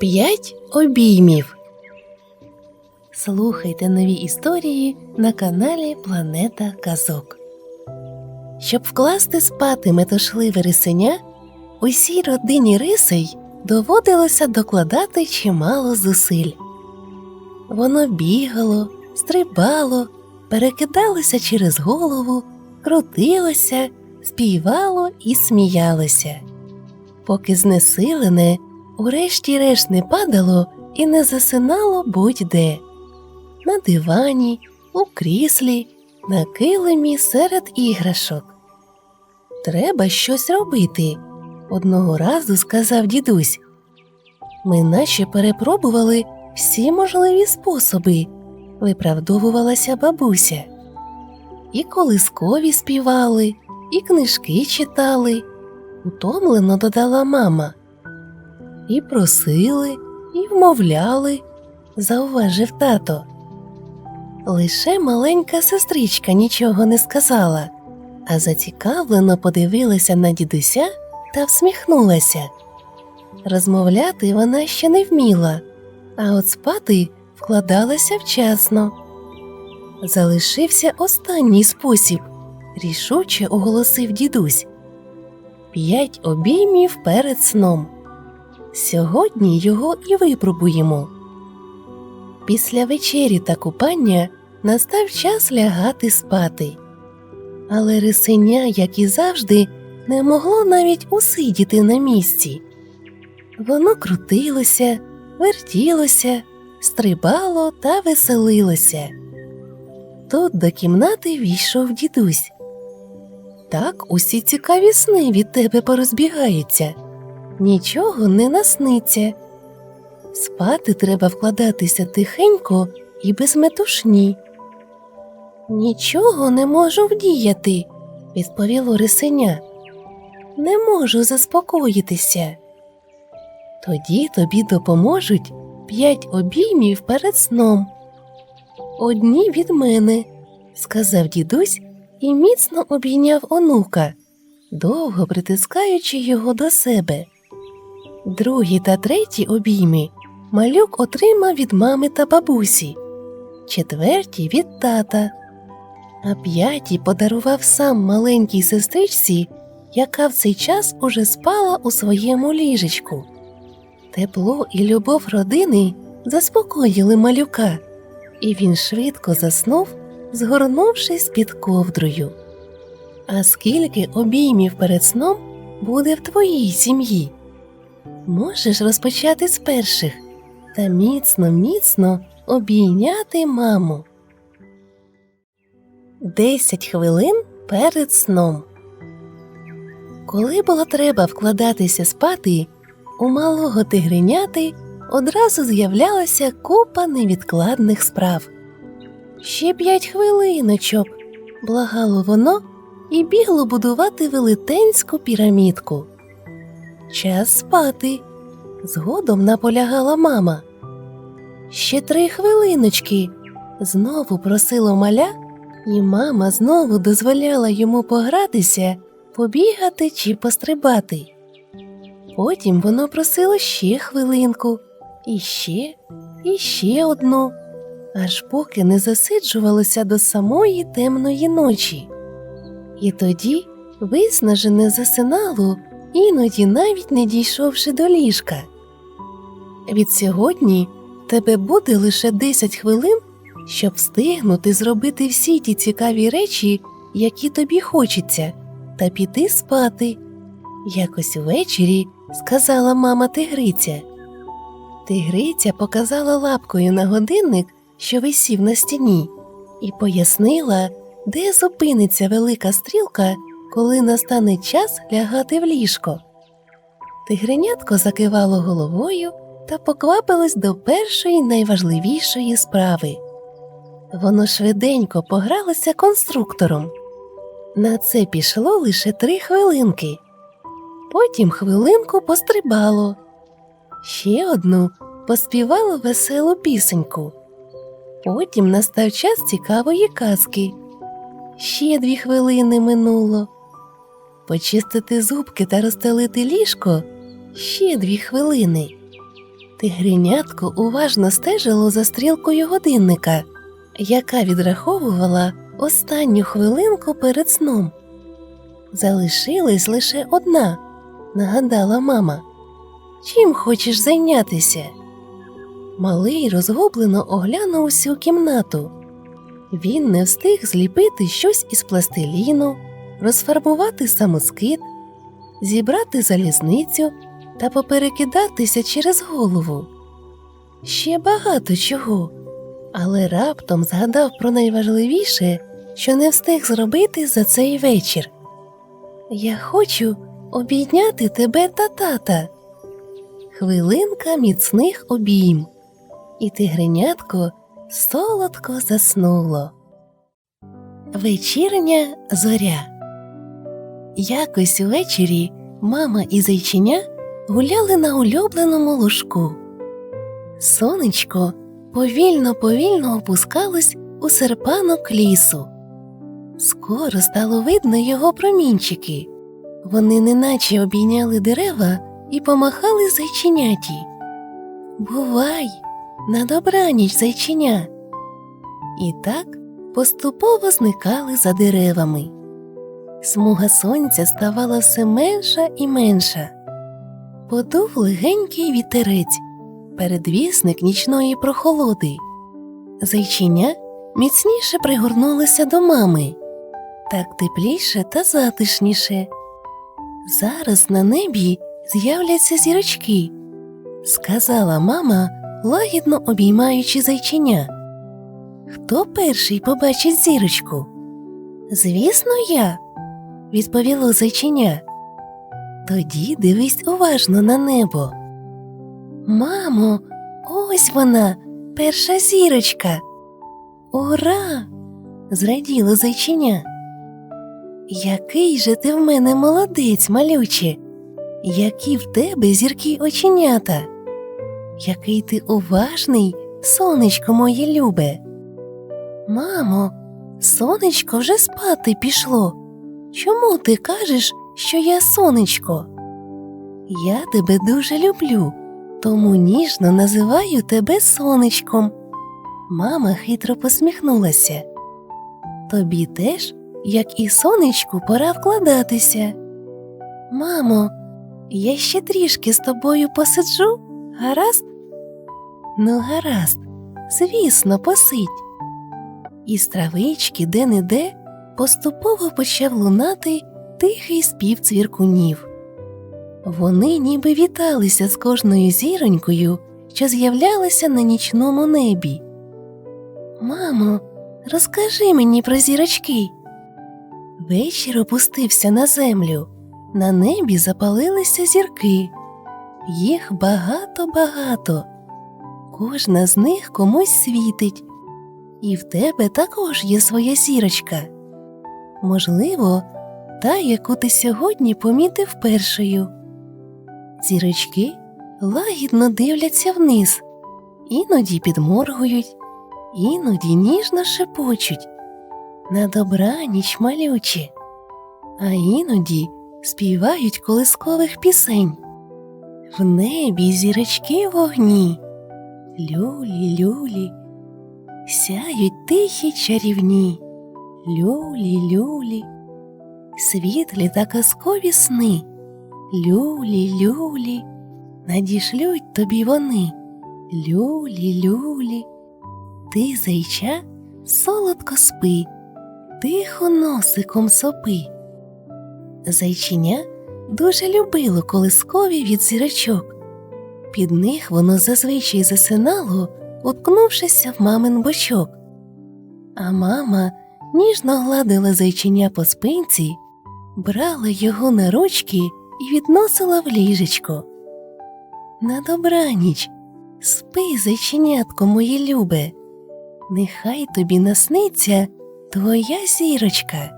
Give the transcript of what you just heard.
П'ять обіймів. Слухайте нові історії на каналі Планета Казок. Щоб вкласти спати метушливе рисеня, усій родині рисей доводилося докладати чимало зусиль. Воно бігало, стрибало, перекидалося через голову, крутилося, співало і сміялося. Поки знесилене, урешті-решт не падало і не засинало будь-де на дивані, у кріслі, на килимі серед іграшок. Треба щось робити, одного разу сказав дідусь. Ми наче перепробували всі можливі способи, виправдовувалася бабуся. І колискові співали, і книжки читали, утомлено додала мама. І просили, і вмовляли, зауважив тато. Лише маленька сестричка нічого не сказала, а зацікавлено подивилася на дідуся та всміхнулася. Розмовляти вона ще не вміла, а от спати вкладалася вчасно. Залишився останній спосіб, рішуче оголосив дідусь. П'ять обіймів перед сном. Сьогодні його і випробуємо. Після вечері та купання настав час лягати спати. Але рисеня, як і завжди, не могло навіть усидіти на місці. Воно крутилося, вертілося, стрибало та веселилося. Тут до кімнати війшов дідусь. Так усі цікаві сни від тебе порозбігаються, нічого не насниться. Спати треба вкладатися тихенько і без метушні. Нічого не можу вдіяти, відповіло рисеня. Не можу заспокоїтися. Тоді тобі допоможуть п'ять обіймів перед сном. Одні від мене, сказав дідусь і міцно обійняв онука, довго притискаючи його до себе. Другі та треті обійми малюк отримав від мами та бабусі, четверті від тата, а п'яті подарував сам маленькій сестричці, яка в цей час уже спала у своєму ліжечку. Тепло і любов родини заспокоїли малюка, і він швидко заснув, згорнувшись під ковдрою. А скільки обіймів перед сном буде в твоїй сім'ї? Можеш розпочати з перших та міцно, міцно обійняти маму. Десять хвилин перед сном. Коли було треба вкладатися спати, у малого тигриняти одразу з'являлася купа невідкладних справ. Ще п'ять хвилиночок, благало воно і бігло будувати велетенську пірамідку. Час спати. Згодом наполягала мама. Ще три хвилиночки. Знову просило маля, і мама знову дозволяла йому погратися, побігати чи пострибати. Потім воно просило ще хвилинку, і ще, і ще одну, аж поки не засиджувалося до самої темної ночі. І тоді, виснажене засинало, іноді навіть не дійшовши до ліжка. Від сьогодні тебе буде лише 10 хвилин, щоб встигнути зробити всі ті цікаві речі, які тобі хочеться, та піти спати. Якось увечері сказала мама тигриця. Тигриця показала лапкою на годинник, що висів на стіні, і пояснила, де зупиниться велика стрілка, коли настане час лягати в ліжко. Тигренятко закивало головою та поквапилось до першої найважливішої справи. Воно швиденько погралося конструктором. На це пішло лише три хвилинки. Потім хвилинку пострибало, ще одну поспівало веселу пісеньку. Потім настав час цікавої казки. Ще дві хвилини минуло. Почистити зубки та розстелити ліжко ще дві хвилини. Тигренятко уважно стежило за стрілкою годинника, яка відраховувала останню хвилинку перед сном. Залишилась лише одна, нагадала мама. Чим хочеш зайнятися? Малий розгублено оглянув усю кімнату. Він не встиг зліпити щось із пластиліну, розфарбувати самоскид, зібрати залізницю та поперекидатися через голову. Ще багато чого, але раптом згадав про найважливіше, що не встиг зробити за цей вечір. Я хочу обійняти тебе та тата. Хвилинка міцних обійм, і тигренятко солодко заснуло. Вечірня зоря. Якось увечері мама і зайчиня гуляли на улюбленому лужку. Сонечко повільно повільно опускалось у серпанок лісу. Скоро стало видно його промінчики. Вони неначе обійняли дерева і помахали зайченяті. Бувай, на добраніч зайченя. І так поступово зникали за деревами. Смуга сонця ставала все менша і менша. Подув легенький вітерець, передвісник нічної прохолоди. Зайчиня міцніше пригорнулося до мами, так тепліше та затишніше. Зараз на небі з'являться зірочки, сказала мама, лагідно обіймаючи зайчиня. Хто перший побачить зірочку? Звісно, я, відповіло зайчиня. Тоді дивись уважно на небо. Мамо, ось вона, перша зірочка. Ура! зраділо зайчиня. Який же ти в мене молодець, малюче, які в тебе зіркі оченята, який ти уважний, сонечко моє любе. Мамо, сонечко вже спати пішло. Чому ти кажеш, що я сонечко? Я тебе дуже люблю, тому ніжно називаю тебе сонечком. Мама хитро посміхнулася. Тобі теж, як і сонечку, пора вкладатися. Мамо, я ще трішки з тобою посиджу, гаразд? Ну, гаразд, звісно, посидь. Із травички де-не-де поступово почав лунати тихий спів цвіркунів. Вони ніби віталися з кожною зіронькою, що з'являлася на нічному небі. Мамо, розкажи мені про зірочки. Вечір опустився на землю. На небі запалилися зірки. Їх багато-багато. Кожна з них комусь світить, і в тебе також є своя зірочка. Можливо, та, яку ти сьогодні помітив першою. Зірочки лагідно дивляться вниз, іноді підморгують, іноді ніжно шепочуть на добраніч малючі, а іноді співають колискових пісень. В небі зірочки вогні, люлі, люлі, сяють тихі чарівні, люлі, люлі, світлі та казкові сни, люлі, люлі, надішлють тобі вони, люлі, люлі, ти, зайча, солодко спи, тихо носиком сопи. Зайчиня дуже любило колискові від зірочок. Під них воно зазвичай засинало, уткнувшися в мамин бочок. А мама ніжно гладила зайчиня по спинці, брала його на ручки і відносила в ліжечко. На добраніч, спи, зайченятко моє любе, нехай тобі насниться твоя зірочка.